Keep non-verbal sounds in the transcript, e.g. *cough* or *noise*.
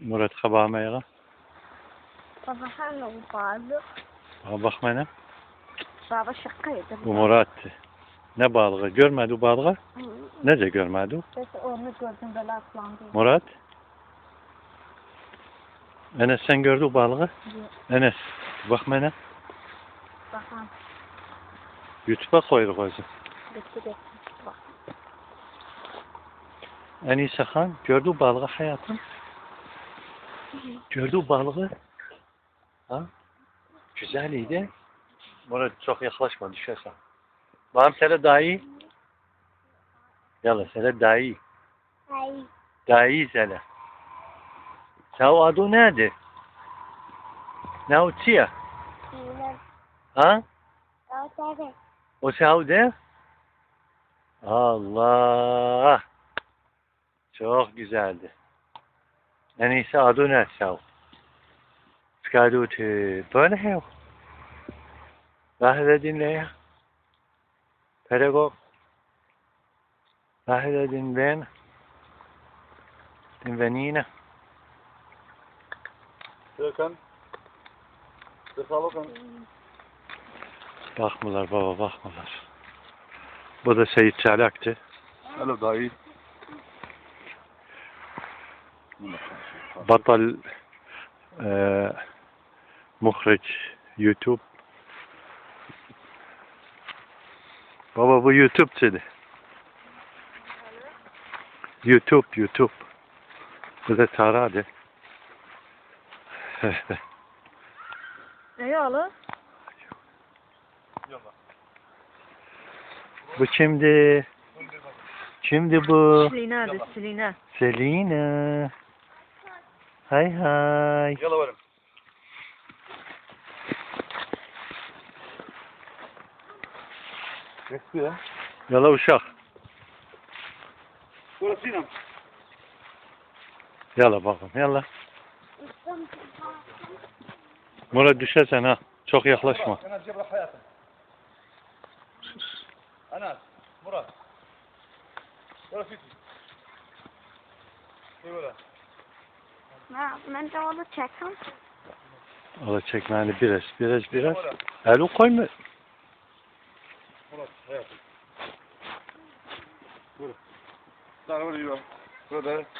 Murat kabağmaya. Baba hangi bu balık? Ha bak bana. Baba şakaydı. Bu Murat'tı. Ne balığı? Görmedi o balığı? Nece görmedi o? Biz onu gördüm böyle atlandı. Murat? Enes sen gördün o balığı? Yok. Enes bak bana. Bakalım. YouTube'a koyur koysun. Bitti bitti. Bak. En iyisi han gördü o balığı hayatım. Gördü o balığı. Ha? Güzeliydi. Murat çok yaklaşma düşersen. Bağım sana daha iyi. Yalla sana daha iyi. Ay. Daha iyi sana. Sen o adı nerede? Ne o? Yine. Ha? O Saude? Allah! Çok güzeldi. En iyisi adı ne Sav? Skaduti. Böyle hev. Lahide dinle ya. Pedagog. Lahide dinlen. Dinvenine. Serkan. Sefa bakın. Bakmılar baba bakmılar. Bu da Seyit Çalaktı. Alo dayı. بطل آه، مخرج يوتيوب بابا bu YouTube dedi. YouTube, YouTube. Bu da Tara hadi. *laughs* Ne oğlum? bu kimdi? Kimdi bu? Selina de Selina. Selina. Hay hay. Yala varım. Eski ya. Yala uşak. Burası yine. Yala bakın yala. Murat düşersen ha. Çok yaklaşma. Enes gel bırak hayatım. Enes. Murat. Burası yine. Dur böyle. Ha, ben de onu çektim. Ala çekmeni biraz, biraz, biraz. Elu koyma. Murat hayatım. Buyurun. Böyle yürü. Burada.